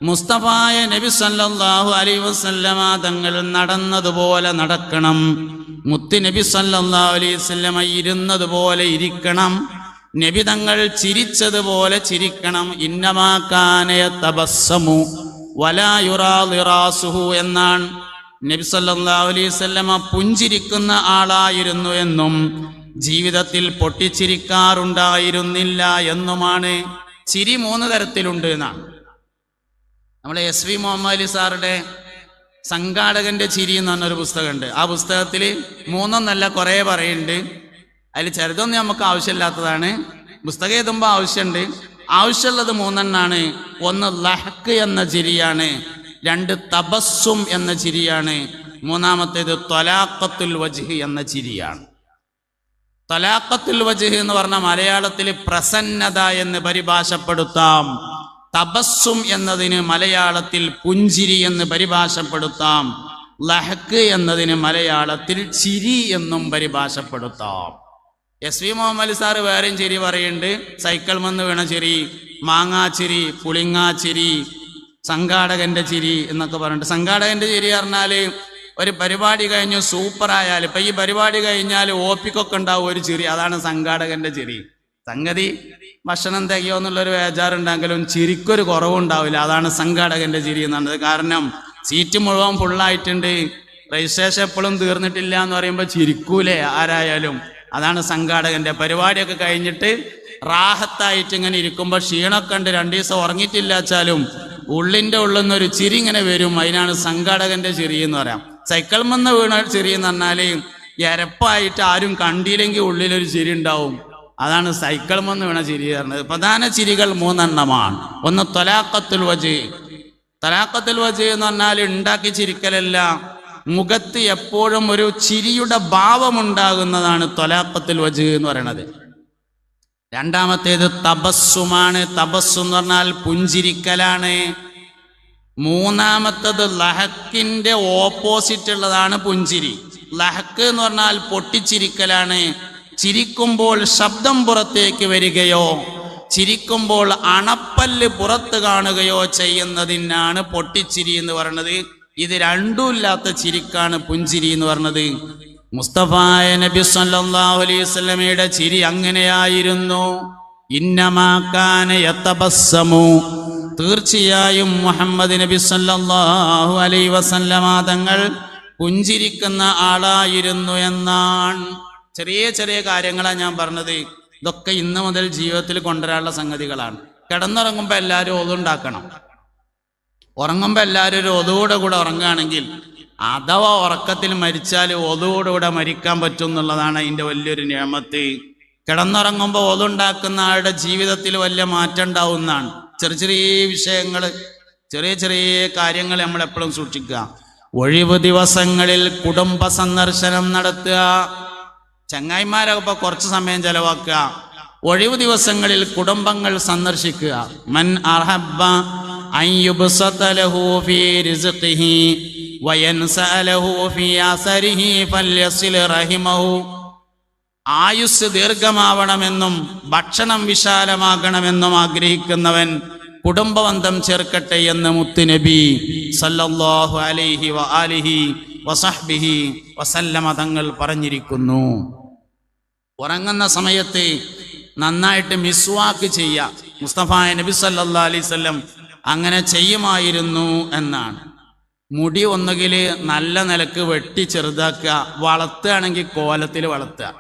മുസ്തഫായ നബി സല്ലാഹു അലൈഹി വസല്ലമ തങ്ങൾ നടന്നതുപോലെ നടക്കണം. മുത്ത് നബി സല്ലാഹു അലൈഹി വസല്ലമ ഇരുന്നതുപോലെ ഇരിക്കണം. നബി തങ്ങൾ ചിരിച്ചതുപോലെ ചിരിക്കണം. ഇന്നമാക്കാനയ തപസ്സമു വലാ യുറാ ലിറാസുഹു എന്നാണ് നബി സല്ലല്ലാഹു അലൈഹി വസല്ലമ പുഞ്ചിരിക്കുന്ന ആളായിരുന്നു എന്നും ജീവിതത്തിൽ പൊട്ടിച്ചിരിക്കാറുണ്ടായിരുന്നില്ല എന്നുമാണ് ചിരി മൂന്ന് തരത്തിലുണ്ട് എന്നാണ്. നമ്മളെ എസ് വി മുഹമ്മദ് അലി സാറുടെ സംഘാടകന്റെ ചിരി എന്ന് പറഞ്ഞൊരു പുസ്തകമുണ്ട്. ആ പുസ്തകത്തിൽ മൂന്നൊന്നല്ല കുറേ പറയുന്നുണ്ട്. അതിൽ ചെറുതൊന്നും നമുക്ക് ആവശ്യമില്ലാത്തതാണ്. പുസ്തകം എഴുതുമ്പോൾ ആവശ്യമുണ്ട്. ആവശ്യമുള്ളത് മൂന്നെണ്ണാണ്. ഒന്ന് ലഹക്ക് എന്ന ചിരിയാണ്. രണ്ട് തപസ്സും എന്ന ചിരിയാണ്. മൂന്നാമത്തേത് തൊലാക്കത്തുൽ വജ്ഹ് എന്ന ചിരിയാണ്. തൊലാക്കത്തുൽ വജ്ഹ് എന്ന് പറഞ്ഞ മലയാളത്തിൽ പ്രസന്നത എന്ന് പരിഭാഷപ്പെടുത്താം. തബസ്സും എന്നതിന് മലയാളത്തിൽ പുഞ്ചിരി എന്ന് പരിഭാഷപ്പെടുത്താം. ലഹക്ക് എന്നതിന് മലയാളത്തിൽ ചിരി എന്നും പരിഭാഷപ്പെടുത്താം. എസ് വി മുഹമ്മദ് സാറ് വേറെയും ചിരി പറയുന്നുണ്ട്. സൈക്കിൾ മന്ന് വീണ ചിരി മാങ്ങാച്ചിരി പുളിങ്ങാച്ചിരി സംഘാടകന്റെ ചിരി എന്നൊക്കെ പറഞ്ഞിട്ട്. സംഘാടകന്റെ ചിരി പറഞ്ഞാൽ ഒരു പരിപാടി കഴിഞ്ഞു സൂപ്പർ ആയാൽ ഇപ്പൊ ഈ പരിപാടി കഴിഞ്ഞാൽ ഓപ്പിക്കൊക്കെ ഉണ്ടാവും ഒരു ചിരി. അതാണ് സംഘാടകന്റെ ചിരി. സംഗതി ഭക്ഷണം തികയോ എന്നുള്ളൊരു ബേജാറുണ്ടെങ്കിലും ചിരിക്കൊരു കുറവുണ്ടാവില്ല. അതാണ് സംഘാടകന്റെ ചിരി എന്നുള്ളത് കാരണം സീറ്റ് മുഴുവൻ ഫുള്ളായിട്ടുണ്ട് രജിസ്ട്രേഷൻ എപ്പോഴും തീർന്നിട്ടില്ല എന്ന് പറയുമ്പോൾ ചിരിക്കൂലേ ആരായാലും. അതാണ് സംഘാടകന്റെ പരിപാടിയൊക്കെ കഴിഞ്ഞിട്ട് റാഹത്തായിട്ട് ഇങ്ങനെ ഇരിക്കുമ്പോൾ ക്ഷീണമൊക്കെ ഉണ്ട്. രണ്ടു ദിവസം ഉറങ്ങിയിട്ടില്ലാച്ചാലും ഉള്ളിന്റെ ഉള്ളിൽ ഒരു ചിരി ഇങ്ങനെ വരും. അതിനാണ് സംഘാടകന്റെ ചിരി എന്ന് പറയാം. സൈക്കിൾ മന്ന് വീണ ചിരി എന്ന് പറഞ്ഞാൽ എരപ്പായിട്ട് ആരും കണ്ടില്ലെങ്കിൽ ഉള്ളിലൊരു ചിരി ഉണ്ടാവും. അതാണ് സൈക്കിൾ മന്ന് വീണ ചിരി പറഞ്ഞത്. പ്രധാന ചിരികൾ മൂന്നെണ്ണമാണ്. ഒന്ന് തൊലാക്കത്തുൽ വജി. തലാക്കത്തുൽ വജി എന്ന് പറഞ്ഞാൽ ഉണ്ടാക്കി ചിരിക്കലല്ല. മുഖത്ത് എപ്പോഴും ഒരു ചിരിയുടെ ഭാവമുണ്ടാകുന്നതാണ് തൊലാക്കത്തുൽ വജ് എന്ന് പറയുന്നത് രണ്ടാമത്തേത് തപസ്സുമാണ് തപസ്സു എന്ന് പറഞ്ഞാൽ പുഞ്ചിരിക്കലാണ്. മൂന്നാമത്തത് ലഹക്കിന്റെ ഓപ്പോസിറ്റ് ഉള്ളതാണ് പുഞ്ചിരി. ലഹക്ക് എന്ന് പറഞ്ഞാൽ പൊട്ടിച്ചിരിക്കലാണ്. ചിരിക്കുമ്പോൾ ശബ്ദം പുറത്തേക്ക് വരികയോ ചിരിക്കുമ്പോൾ അണപ്പല്ല് പുറത്ത് കാണുകയോ ചെയ്യുന്നതിനാണ് പൊട്ടിച്ചിരി എന്ന് പറയുന്നത്. ഇത് രണ്ടും ഇല്ലാത്ത ചിരിക്കാണ് പുഞ്ചിരി എന്ന് പറഞ്ഞത് മുസ്തഫായ നബി സല്ലല്ലാഹു അലൈഹി വസല്ലമയുടെ ചിരി അങ്ങനെയായിരുന്നു. ഇന്നമാക്കാനു തീർച്ചയായും മുഹമ്മദ് നബി സല്ലല്ലാഹു അലൈഹി വസല്ലമ തങ്ങൾ പുഞ്ചിരിക്കുന്ന ആളായിരുന്നു എന്നാണ്. ചെറിയ ചെറിയ കാര്യങ്ങളാണ് ഞാൻ പറഞ്ഞത്. ഇതൊക്കെ ഇന്ന് മുതൽ ജീവിതത്തിൽ കൊണ്ടുവരാനുള്ള സംഗതികളാണ്. കിടന്നുറങ്ങുമ്പോൾ എല്ലാവരും ഒതുണ്ടാക്കണം ഉറങ്ങുമ്പോൾ എല്ലാവരും ഒരു ഒതുകൂടെ കൂടെ ഉറങ്ങുകയാണെങ്കിൽ അഥവാ ഉറക്കത്തിൽ മരിച്ചാൽ ഒതുകൂടെ കൂടെ മരിക്കാൻ പറ്റും എന്നുള്ളതാണ് അതിന്റെ വലിയൊരു നിയമത്ത്. കിടന്നുറങ്ങുമ്പോൾ ഒതുണ്ടാക്കുന്ന ആളുടെ ജീവിതത്തിൽ വലിയ മാറ്റം ഉണ്ടാവുന്നതാണ്. ചെറിയ ചെറിയ വിഷയങ്ങൾ ചെറിയ ചെറിയ കാര്യങ്ങൾ നമ്മൾ എപ്പോഴും സൂക്ഷിക്കുക. ഒഴിവ് ദിവസങ്ങളിൽ കുടുംബ സന്ദർശനം നടത്തുക. ചങ്ങായിമാരൊക്കെ കുറച്ച് സമയം ചെലവാക്കുക. ഒഴിവ് ദിവസങ്ങളിൽ കുടുംബങ്ങൾ സന്ദർശിക്കുക. മൻ അർഹബ ആയുസ് ദീർഘമാവണമെന്നും ഭക്ഷണം വിശാലമാകണമെന്നും ആഗ്രഹിക്കുന്നവൻ കുടുംബബന്ധം ചേർക്കട്ടെ എന്ന് മുത്തുനബി സല്ലല്ലാഹു അലൈഹി വ ആലിഹി വസഹ്ബിഹി വസല്ലമ തങ്ങൾ പറഞ്ഞിരിക്കുന്നു. ഉറങ്ങുന്ന സമയത്ത് നന്നായിട്ട് മിസ്വാക്ക് ചെയ്യുക. മുസ്തഫ നബി സല്ലാ അലൈവല്ലം അങ്ങനെ ചെയ്യുമായിരുന്നു എന്നാണ്. മുടി ഒന്നുകിൽ നല്ല നിലയ്ക്ക് വെട്ടി ചെറുതാക്കുക വളർത്തുകയാണെങ്കിൽ കോലത്തിൽ വളർത്തുക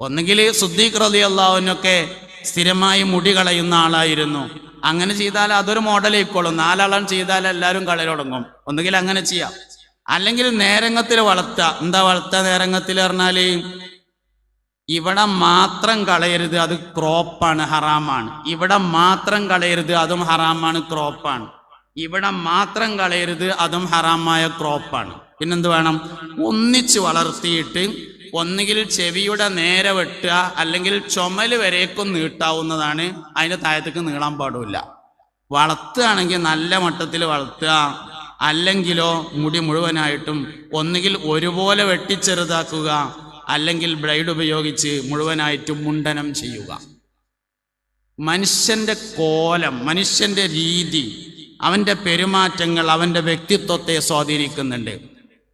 ഒന്നുകിൽ സുദ്ദീഖ് റതി അള്ളാഹുവിനൊക്കെ സ്ഥിരമായി മുടി കളയുന്ന ആളായിരുന്നു. അങ്ങനെ ചെയ്താൽ അതൊരു മോഡലേക്കോളും നാലാളം ചെയ്താൽ എല്ലാവരും കളയിൽ തുടങ്ങും. ഒന്നുകിൽ അങ്ങനെ ചെയ്യാം. അല്ലെങ്കിൽ നേരങ്ങത്തിൽ വളർത്ത എന്താ വളർത്ത നേരങ്ങത്തിൽ പറഞ്ഞാൽ ഇവിടെ മാത്രം കളയരുത് അത് ക്രോപ്പാണ് ഹറാമാണ്. ഇവിടെ മാത്രം കളയരുത് അതും ഹറാമാണ് ക്രോപ്പാണ്. ഇവിടെ മാത്രം കളയരുത് അതും ഹറാമായ ക്രോപ്പാണ്. പിന്നെന്ത് വേണം? ഒന്നിച്ച് വളർത്തിയിട്ട് ഒന്നുകിൽ ചെവിയുടെ നേരെ വെട്ടുക അല്ലെങ്കിൽ ചുമൽ വരേക്കും നീട്ടാവുന്നതാണ്. അതിന്റെ താഴത്തേക്ക് നീളാൻ പാടില്ല. വളർത്തുകയാണെങ്കിൽ നല്ല മട്ടത്തിൽ വളർത്തുക. അല്ലെങ്കിലോ മുടി മുഴുവനായിട്ടും ഒന്നുകിൽ ഒരുപോലെ വെട്ടിച്ചെറുതാക്കുക അല്ലെങ്കിൽ ബ്ലൈഡ് ഉപയോഗിച്ച് മുഴുവനായിട്ടും മുണ്ടനം ചെയ്യുക. മനുഷ്യന്റെ കോലം മനുഷ്യന്റെ രീതി അവന്റെ പെരുമാറ്റങ്ങൾ അവന്റെ വ്യക്തിത്വത്തെ സ്വാധീനിക്കുന്നുണ്ട്.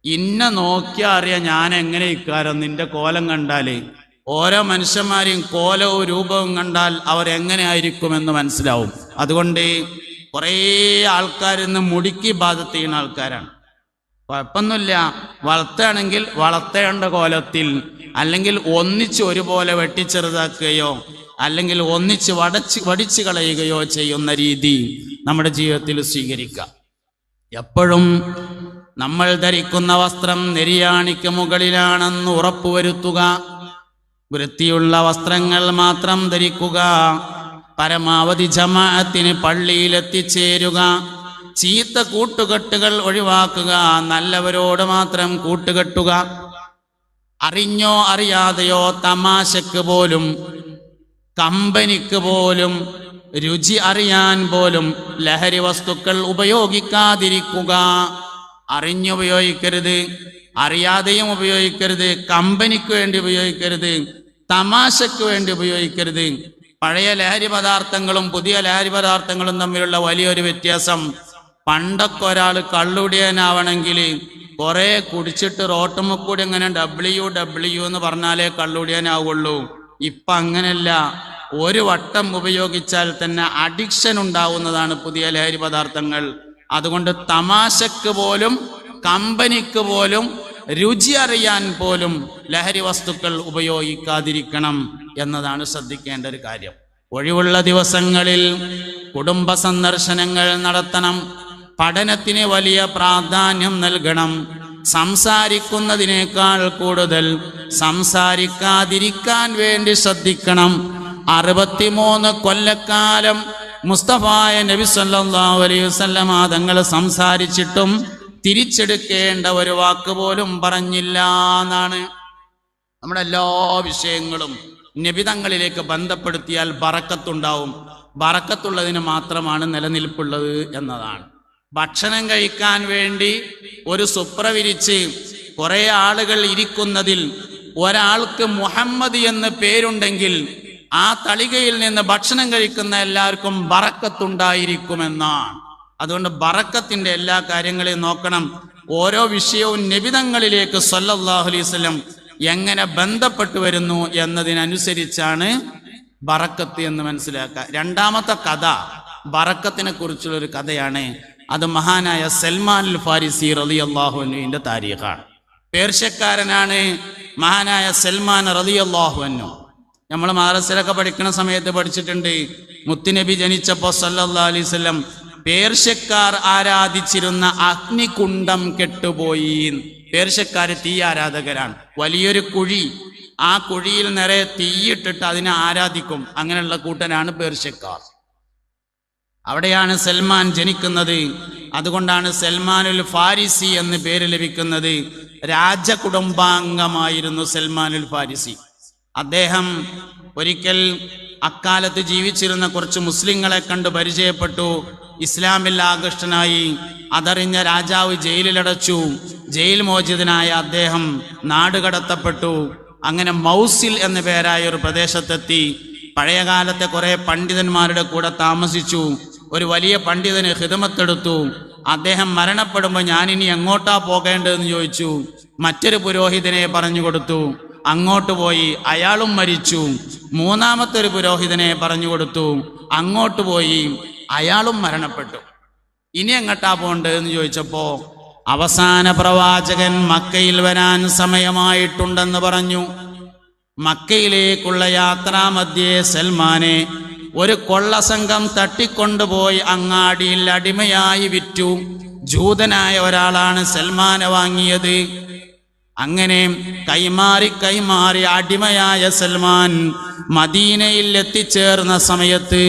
ഇന്ന നോക്കിയാൽ അറിയാം ഞാൻ എങ്ങനെ ഇക്കാരം നിന്റെ കോലം കണ്ടാൽ ഓരോ മനുഷ്യന്മാരെയും കോലവും രൂപവും കണ്ടാൽ അവർ എങ്ങനെ ആയിരിക്കുമെന്ന് മനസ്സിലാവും. അതുകൊണ്ട് കുറേ ആൾക്കാർ ഇന്ന് മുടിക്ക് ബാധത്ത് ചെയ്യുന്ന ആൾക്കാരാണ്. കുഴപ്പമൊന്നുമില്ല. വളർത്തുകയാണെങ്കിൽ വളർത്തേണ്ട കോലത്തിൽ അല്ലെങ്കിൽ ഒന്നിച്ച് ഒരുപോലെ വെട്ടിച്ചെറുതാക്കുകയോ അല്ലെങ്കിൽ ഒന്നിച്ച് വടച്ച് വടിച്ചു കളയുകയോ ചെയ്യുന്ന രീതി നമ്മുടെ ജീവിതത്തിൽ സ്വീകരിക്കാം. എപ്പോഴും നമ്മൾ ധരിക്കുന്ന വസ്ത്രം നെരിയാണിക്ക് മുകളിലാണെന്ന് ഉറപ്പുവരുത്തുക. വൃത്തിയുള്ള വസ്ത്രങ്ങൾ മാത്രം ധരിക്കുക. പരമാവധി ജമാഅത്തിന് പള്ളിയിലെത്തിച്ചേരുക. ചീത്ത കൂട്ടുകെട്ടുകൾ ഒഴിവാക്കുക. നല്ലവരോട് മാത്രം കൂട്ടുകെട്ടുക. അറിഞ്ഞോ അറിയാതെയോ തമാശക്ക് പോലും കമ്പനിക്ക് പോലും രുചി അറിയാൻ പോലും ലഹരി വസ്തുക്കൾ ഉപയോഗിക്കാതിരിക്കുക. അറിഞ്ഞുപയോഗിക്കരുത് അറിയാതെയും ഉപയോഗിക്കരുത് കമ്പനിക്ക് വേണ്ടി ഉപയോഗിക്കരുത് തമാശക്ക് വേണ്ടി ഉപയോഗിക്കരുത്. പഴയ ലഹരി പദാർത്ഥങ്ങളും പുതിയ ലഹരി പദാർത്ഥങ്ങളും തമ്മിലുള്ള വലിയൊരു വ്യത്യാസം. പണ്ടൊക്കെ ഒരാൾ കള്ളുടിയനാവണമെങ്കിൽ കുറെ കുടിച്ചിട്ട് റോട്ടുമ്മ കൂടി അങ്ങനെ ഡബ്ല്യു ഡബ്ല്യു എന്ന് പറഞ്ഞാലേ കള്ളുടിയനാവുള്ളൂ. ഇപ്പൊ അങ്ങനെയല്ല. ഒരു വട്ടം ഉപയോഗിച്ചാൽ തന്നെ അഡിക്ഷൻ ഉണ്ടാവുന്നതാണ് പുതിയ ലഹരി പദാർത്ഥങ്ങൾ. അതുകൊണ്ട് തമാശക്ക് പോലും കമ്പനിക്ക് പോലും രുചി അറിയാൻ പോലും ലഹരി വസ്തുക്കൾ ഉപയോഗിക്കാതിരിക്കണം എന്നതാണ് ശ്രദ്ധിക്കേണ്ട ഒരു കാര്യം. ഒഴിവുള്ള ദിവസങ്ങളിൽ കുടുംബ സന്ദർശനങ്ങൾ നടത്തണം. പഠനത്തിന് വലിയ പ്രാധാന്യം നൽകണം. സംസാരിക്കുന്നതിനേക്കാൾ കൂടുതൽ സംസാരിക്കാതിരിക്കാൻ വേണ്ടി ശ്രദ്ധിക്കണം. അറുപത്തിമൂന്ന് കൊല്ലക്കാലം മുസ്തഫായ നബി സല്ലല്ലാഹു അലൈഹി സംസാരിച്ചിട്ടും തിരിച്ചെടുക്കേണ്ട ഒരു വാക്ക് പോലും പറഞ്ഞില്ല എന്നാണ്. നമ്മുടെ എല്ലാ വിഷയങ്ങളും നിബിതങ്ങളിലേക്ക് ബന്ധപ്പെടുത്തിയാൽ ബറക്കത്തുണ്ടാവും. ബറക്കത്തുള്ളതിന് മാത്രമാണ് നിലനിൽപ്പുള്ളത് എന്നതാണ്. ഭക്ഷണം കഴിക്കാൻ വേണ്ടി ഒരു സുപ്ര വിരിച്ച് കുറെ ആളുകൾ ഇരിക്കുന്നതിൽ ഒരാൾക്ക് മുഹമ്മദ് എന്ന് പേരുണ്ടെങ്കിൽ ആ തളികയിൽ നിന്ന് ഭക്ഷണം കഴിക്കുന്ന എല്ലാവർക്കും ബറക്കത്തുണ്ടായിരിക്കുമെന്നാണ്. അതുകൊണ്ട് ബറക്കത്തിന്റെ എല്ലാ കാര്യങ്ങളെയും നോക്കണം. ഓരോ വിഷയവും നിബിതങ്ങളിലേക്ക് സല്ലല്ലാഹു അലൈഹി വസല്ലം എങ്ങനെ ബന്ധപ്പെട്ടു വരുന്നു എന്നതിനനുസരിച്ചാണ് ബറക്കത്ത് എന്ന് മനസ്സിലാക്കുക. രണ്ടാമത്തെ കഥ ബറക്കത്തിനെ കുറിച്ചുള്ള ഒരു കഥയാണ്. അത് മഹാനായ സൽമാൻ അൽ ഫാരിസി റലി അള്ളാഹുവിന്റെ താരീഖാണ്. പേർഷ്യക്കാരനാണ് മഹാനായ സൽമാൻ റലി അള്ളാഹുവിനു നമ്മൾ മാറസിലൊക്കെ പഠിക്കുന്ന സമയത്ത് പഠിച്ചിട്ടുണ്ട്. മുത്തുനബി ജനിച്ചപ്പോൾ സല്ലാ അലൈഹി വസല്ലം പേർഷ്യക്കാർ ആരാധിച്ചിരുന്ന അഗ്നികുണ്ഡം കെട്ടുപോയി. പേർഷ്യക്കാർ തീ ആരാധകരാണ്. വലിയൊരു കുഴി. ആ കുഴിയിൽ നിറയെ തീയിട്ടിട്ട് അതിനെ ആരാധിക്കും. അങ്ങനെയുള്ള കൂട്ടനാണ് പേർഷ്യക്കാർ. അവിടെയാണ് സൽമാൻ ജനിക്കുന്നത്. അതുകൊണ്ടാണ് സൽമാനുൽ ഫാരിസി എന്ന് പേര് ലഭിക്കുന്നത്. രാജകുടുംബാംഗമായിരുന്നു സൽമാനുൽ ഫാരിസി. അദ്ദേഹം ഒരിക്കൽ അക്കാലത്ത് ജീവിച്ചിരുന്ന കുറച്ച് മുസ്ലിങ്ങളെ കണ്ട് പരിചയപ്പെട്ടു. ഇസ്ലാമിൽ ആകൃഷ്ടനായി അതറിഞ്ഞ രാജാവ് ജയിലിലടച്ചു. ജയിൽ മോചിതനായ അദ്ദേഹം നാടുകടത്തപ്പെട്ടു അങ്ങനെ മൗസിൽ എന്ന പേരായ ഒരു പ്രദേശത്തെത്തി. പഴയകാലത്തെ കുറെ പണ്ഡിതന്മാരുടെ കൂടെ താമസിച്ചു. ഒരു വലിയ പണ്ഡിതന് ഹിതമത്തെടുത്തു. അദ്ദേഹം മരണപ്പെടുമ്പോൾ ഞാനിനി എങ്ങോട്ടാ പോകേണ്ടതെന്ന് ചോദിച്ചു. മറ്റൊരു പുരോഹിതനെ പറഞ്ഞു കൊടുത്തു. അങ്ങോട്ട് പോയി. അയാളും മരിച്ചു. മൂന്നാമത്തെ ഒരു പുരോഹിതനെ പറഞ്ഞു കൊടുത്തു. അങ്ങോട്ട് പോയി. അയാളും മരണപ്പെട്ടു. ഇനി എങ്ങട്ടാ പോണ്ടതെന്ന് ചോദിച്ചപ്പോ അവസാന പ്രവാചകൻ മക്കയിൽ വരാൻ സമയമായിട്ടുണ്ടെന്ന് പറഞ്ഞു. മക്കയിലേക്കുള്ള യാത്രാമധ്യേ സൽമാനെ ഒരു കൊള്ളസംഘം തട്ടിക്കൊണ്ടുപോയി അങ്ങാടിയിൽ അടിമയായി വിറ്റു. ജൂതനായ ഒരാളാണ് സൽമാനെ വാങ്ങിയത്. അങ്ങനെ കൈമാറി കൈമാറി അടിമയായ സൽമാൻ മദീനയിൽ എത്തിച്ചേർന്ന സമയത്ത്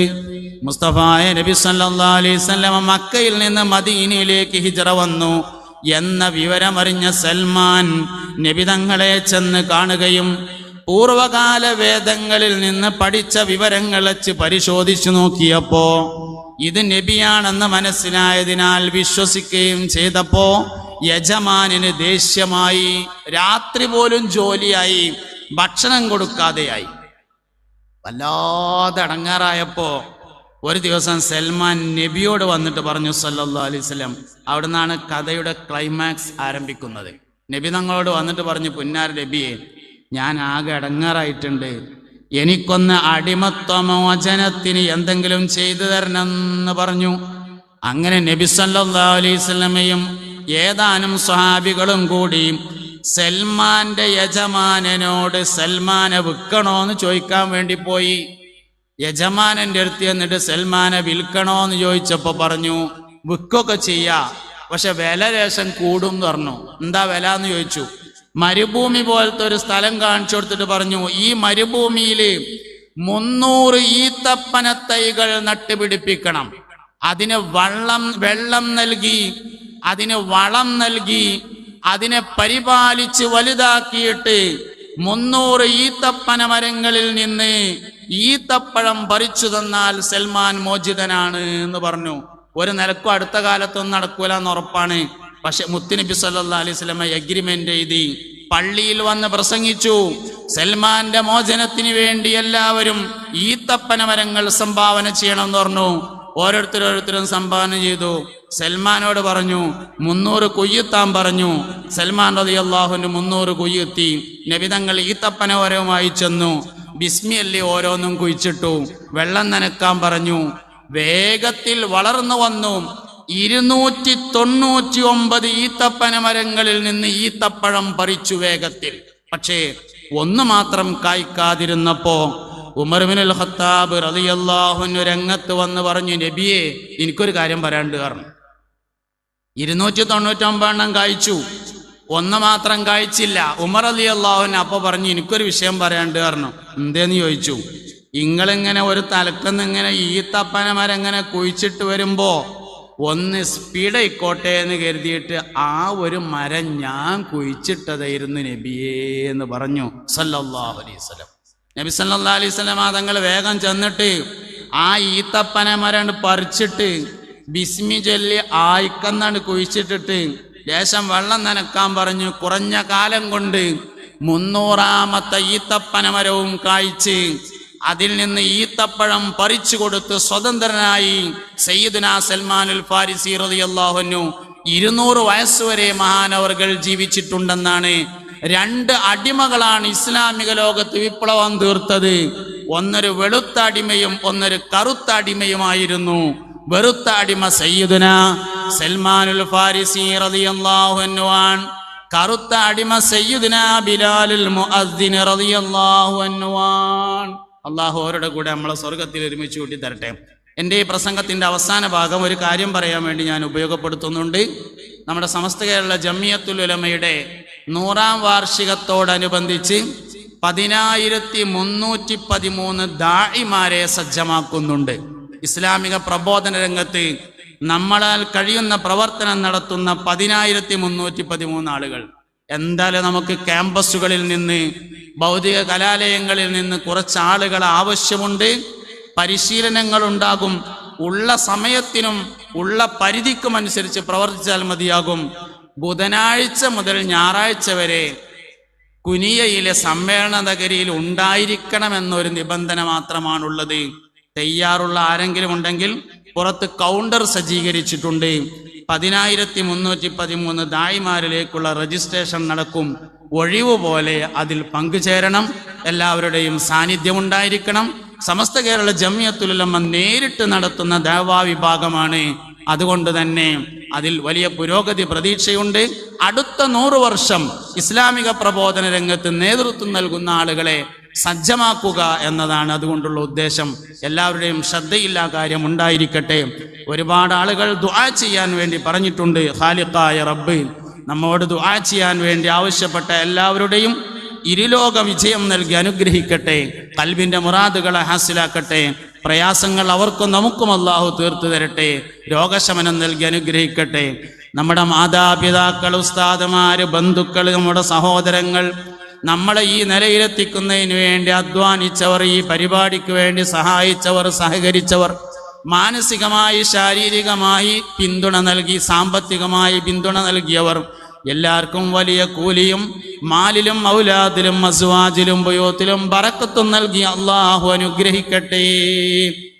മുസ്തഫായ നബി സല്ലാ മക്കയിൽ നിന്ന് മദീനയിലേക്ക് ഹിജറ വന്നു എന്ന വിവരമറിഞ്ഞ സൽമാൻ നബിതങ്ങളെ ചെന്ന് കാണുകയും പൂർവകാല വേദങ്ങളിൽ നിന്ന് പഠിച്ച വിവരങ്ങൾ വെച്ച് പരിശോധിച്ചു നോക്കിയപ്പോ ഇത് നബിയാണെന്ന് മനസ്സിലായതിനാൽ വിശ്വസിക്കുകയും ചെയ്തപ്പോ യജമാനിന് ദേഷ്യമായി രാത്രി പോലും ജോലിയായി ഭക്ഷണം കൊടുക്കാതെയായി. വല്ലാതെ അടങ്ങാറായപ്പോ ഒരു ദിവസം സൽമാൻ നബിയോട് വന്നിട്ട് പറഞ്ഞു സല്ലല്ലാ അലൈഹി അവിടെ നിന്നാണ് കഥയുടെ ക്ലൈമാക്സ് ആരംഭിക്കുന്നത്. നബി തങ്ങളോട് വന്നിട്ട് പറഞ്ഞു പുന്നാർ നബിയെ ഞാൻ ആകെ അടങ്ങാറായിട്ടുണ്ട്. എനിക്കൊന്ന് അടിമത്വമോചനത്തിന് എന്തെങ്കിലും ചെയ്തു തരണം എന്ന് പറഞ്ഞു. അങ്ങനെ നബി സല്ലാസ്ലമയും ഏതാനും സ്വഹാബികളും കൂടി സൽമാന്റെ യജമാനനോട് സൽമാനെ വിൽക്കണോന്ന് ചോദിക്കാൻ വേണ്ടി പോയി. യജമാനന്റെ അടുത്ത് എന്നിട്ട് സൽമാനെ വിൽക്കണോന്ന് ചോദിച്ചപ്പോ പറഞ്ഞു വിൽക്കൊക്കെ ചെയ്യാ പക്ഷെ വില ലേശം കൂടും എന്ന് പറഞ്ഞു. എന്താ വില എന്ന് ചോദിച്ചു. മരുഭൂമി പോലത്തെ ഒരു സ്ഥലം കാണിച്ചു കൊടുത്തിട്ട് പറഞ്ഞു ഈ മരുഭൂമിയിൽ മുന്നൂറ് ഈത്തപ്പന തൈകൾ നട്ടുപിടിപ്പിക്കണം. അതിന് വള്ളം വെള്ളം നൽകി അതിന് വളം നൽകി അതിനെ പരിപാലിച്ച് വലുതാക്കിയിട്ട് മുന്നൂറ് ഈത്തപ്പന മരങ്ങളിൽ നിന്ന് ഈത്തപ്പഴം പറിച്ചു തന്നാൽ സൽമാൻ മോചിതനാണ് എന്ന് പറഞ്ഞു. ഒരു നിലക്കും അടുത്ത കാലത്തൊന്നും നടക്കൂല എന്ന് ഉറപ്പാണ്. പക്ഷെ മുത്തുനബി സല്ലാ അലൈഹി സ്വലമ എഗ്രിമെന്റ് എഴുതി പള്ളിയിൽ വന്ന് പ്രസംഗിച്ചു. സൽമാന്റെ മോചനത്തിന് വേണ്ടി എല്ലാവരും ഈത്തപ്പന മരങ്ങൾ സംഭാവന ചെയ്യണമെന്ന് പറഞ്ഞു. ഓരോരുത്തരോരുത്തരും സംഭാവന ചെയ്തു. സൽമാനോട് പറഞ്ഞു മുന്നൂറ് കുയ്യെത്താൻ പറഞ്ഞു. സൽമാൻ റതി അള്ളാഹുവിന്റെ മുന്നൂറ് കുയ്യെത്തി. നബിതങ്ങൾ ഈത്തപ്പന ഓരോമായി ചെന്നു. ബിസ്മിയല്ലി ഓരോന്നും കുഴിച്ചിട്ടു. വെള്ളം നനക്കാൻ പറഞ്ഞു. വേഗത്തിൽ വളർന്നു വന്നു. ഇരുന്നൂറ്റി തൊണ്ണൂറ്റി ഒമ്പത് ഈത്തപ്പന മരങ്ങളിൽ നിന്ന് ഈത്തപ്പഴം പറിച്ചു വേഗത്തിൽ. പക്ഷേ ഒന്നു മാത്രം കായ്ക്കാതിരുന്നപ്പോ ഉമർബിനുൽ ഖത്താബ് റളിയല്ലാഹുവിന് രംഗത്ത് വന്ന് പറഞ്ഞു നബിയെ എനിക്കൊരു കാര്യം പറയാണ്ട് കാരണം ഇരുന്നൂറ്റി തൊണ്ണൂറ്റൊമ്പതെണ്ണം കായ്ച്ചു ഒന്ന് മാത്രം കായ്ച്ചില്ല ഉമർ അലി അള്ളാഹുവിന് അപ്പൊ പറഞ്ഞു എനിക്കൊരു വിഷയം പറയാണ്ട് കാരണം എന്തേന്ന്? ചോദിച്ചു. ഇങ്ങളിങ്ങനെ ഒരു തലക്കുന്ന് ഇങ്ങനെ ഈത്തപ്പന മരം ഇങ്ങനെ കുഴിച്ചിട്ട് വരുമ്പോ ഒന്ന് സ്പീഡ് ആയിക്കോട്ടെ എന്ന് കരുതിയിട്ട് ആ ഒരു മരം ഞാൻ കുഴിച്ചിട്ടതായിരുന്നു നബിയേ എന്ന് പറഞ്ഞു. സല്ലല്ലാഹു അലൈഹി നബി സല്ലാ അലൈഹി സ്വലം തങ്ങൾ വേഗം ചെന്നിട്ട് ആ ഈത്തപ്പന മരണ്ട് പറിച്ചിട്ട് ബിസ്മി ചൊല്ലി ആയിക്കന്നാണ് കുഴിച്ചിട്ടിട്ട് ലേശം വെള്ളം നനക്കാൻ പറഞ്ഞു. കുറഞ്ഞ കാലം കൊണ്ട് മുന്നൂറാമത്തെ ഈത്തപ്പന മരവും കായ്ച്ച് അതിൽ നിന്ന് ഈത്തപ്പഴം പറിച്ചു കൊടുത്ത് സ്വതന്ത്രനായി സയ്യിദുന സൽമാനുൽ ഫാരിസി റതിയല്ലാഹുനു ഇരുന്നൂറ് വയസ്സുവരെ മഹാനവർകൾ ജീവിച്ചിട്ടുണ്ടെന്നാണ് രണ്ട് അടിമകളാണ് ഇസ്ലാമിക ലോകത്ത് വിപ്ലവം തീർത്തത്. ഒന്നൊരു വെളുത്ത അടിമയും ഒന്നൊരു കറുത്ത അടിമയുമായിരുന്നു. വെറുത്ത അടിമ സയ്യിദുന സൽമാനുൽ ഫാരിസി റളിയല്ലാഹു അൻഹുവാൻ കറുത്ത അടിമ സയ്യിദുന ബിലാലുൽ റളിയല്ലാഹു അൻഹുവാൻ അള്ളാഹു അവരുടെ കൂടെ നമ്മളെ സ്വർഗത്തിൽ ഒരുമിച്ച് കൂട്ടി തരട്ടെ എന്റെ ഈ പ്രസംഗത്തിന്റെ അവസാന ഭാഗം ഒരു കാര്യം പറയാൻ വേണ്ടി ഞാൻ ഉപയോഗപ്പെടുത്തുന്നുണ്ട്. നമ്മുടെ സമസ്ത കേരള ജമിയത്തുൽ ഉലമയുടെ നൂറാം വാർഷികത്തോടനുബന്ധിച്ച് പതിനായിരത്തി മുന്നൂറ്റി പതിമൂന്ന് ദാഴിമാരെ സജ്ജമാക്കുന്നുണ്ട്. ഇസ്ലാമിക പ്രബോധന രംഗത്ത് നമ്മളാൽ കഴിയുന്ന പ്രവർത്തനം നടത്തുന്ന പതിനായിരത്തി മുന്നൂറ്റി പതിമൂന്ന് ആളുകൾ. എന്തായാലും നമുക്ക് ക്യാമ്പസുകളിൽ നിന്ന് ഭൗതിക കലാലയങ്ങളിൽ നിന്ന് കുറച്ച് ആളുകൾ ആവശ്യമുണ്ട്. പരിശീലനങ്ങൾ ഉണ്ടാകും ഉള്ള സമയത്തിനും ഉള്ള പരിധിക്കും അനുസരിച്ച് പ്രവർത്തിച്ചാൽ മതിയാകും. ബുധനാഴ്ച മുതൽ ഞായറാഴ്ച വരെ കുനിയയിലെ സമ്മേളന നഗരിയിൽ ഉണ്ടായിരിക്കണമെന്നൊരു നിബന്ധന മാത്രമാണുള്ളത്. തയ്യാറുള്ള ആരെങ്കിലും ഉണ്ടെങ്കിൽ പുറത്ത് കൗണ്ടർ സജ്ജീകരിച്ചിട്ടുണ്ട്. പതിനായിരത്തി മുന്നൂറ്റി പതിമൂന്ന് ദായിമാരിലേക്കുള്ള രജിസ്ട്രേഷൻ നടക്കും. ഒഴിവ് പോലെ അതിൽ പങ്കുചേരണം. എല്ലാവരുടെയും സാന്നിധ്യം ഉണ്ടായിരിക്കണം സമസ്ത കേരള ജമിയത്തുലമ്മ നേരിട്ട് നടത്തുന്ന ദേവാ വിഭാഗമാണ് അതുകൊണ്ട് തന്നെ അതിൽ വലിയ പുരോഗതി പ്രതീക്ഷയുണ്ട്. അടുത്ത നൂറ് വർഷം ഇസ്ലാമിക പ്രബോധന രംഗത്ത് നേതൃത്വം നൽകുന്ന ആളുകളെ സജ്ജമാക്കുക എന്നതാണ് അതുകൊണ്ടുള്ള ഉദ്ദേശം. എല്ലാവരുടെയും ശ്രദ്ധയില്ല കാര്യം ഉണ്ടായിരിക്കട്ടെ. ഒരുപാട് ആളുകൾ ദുആ ചെയ്യാൻ വേണ്ടി പറഞ്ഞിട്ടുണ്ട്. ഖാലിഖായ റബ്ബ് നമ്മോട് ദുആ ചെയ്യാൻ വേണ്ടി ആവശ്യപ്പെട്ട എല്ലാവരുടെയും ഇരുലോക വിജയം നൽകി അനുഗ്രഹിക്കട്ടെ. കൽബിന്റെ മുറാദുകളെ ഹാസിലാക്കട്ടെ. പ്രയാസങ്ങൾ അവർക്കും നമുക്കും അള്ളാഹു തീർത്തു തരട്ടെ. രോഗശമനം നൽകി അനുഗ്രഹിക്കട്ടെ. നമ്മുടെ മാതാപിതാക്കൾ ഉസ്താദമാര് ബന്ധുക്കൾ നമ്മുടെ സഹോദരങ്ങൾ നമ്മളെ ഈ നിലയിലെത്തിക്കുന്നതിന് വേണ്ടി അധ്വാനിച്ചവർ ഈ പരിപാടിക്ക് വേണ്ടി സഹായിച്ചവർ സഹകരിച്ചവർ മാനസികമായി ശാരീരികമായി പിന്തുണ നൽകി സാമ്പത്തികമായി പിന്തുണ നൽകിയവർ എല്ലാവർക്കും വലിയ കൂലിയും മാലിലും ഔലാദിലും അസ്വാജിലും ബയോത്തിലും ബറക്കത്തും നൽകി അള്ളാഹു അനുഗ്രഹിക്കട്ടെ.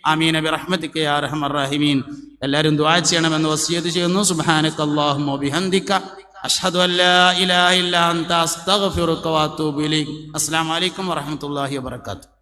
ആമീൻ. നബി റഹ്മത്തിക്ക് യാ റഹ്മർ റഹീമീൻ. എല്ലാവരും ദുആ ചെയ്യണമെന്ന് വസിയത്ത് ചെയ്യുന്നു. സുബ്ഹാനക അല്ലാഹുമ്മ ബിഹംദിക അഷ്ഹദു അല്ലാ ഇലാഹ ഇല്ലാ അൻത അസ്തഗ്ഫിറുക വഅതൂബു അസ്സലാമു അലൈക്കും വറഹ്മത്തുള്ളാഹി വബറകാതുഹു.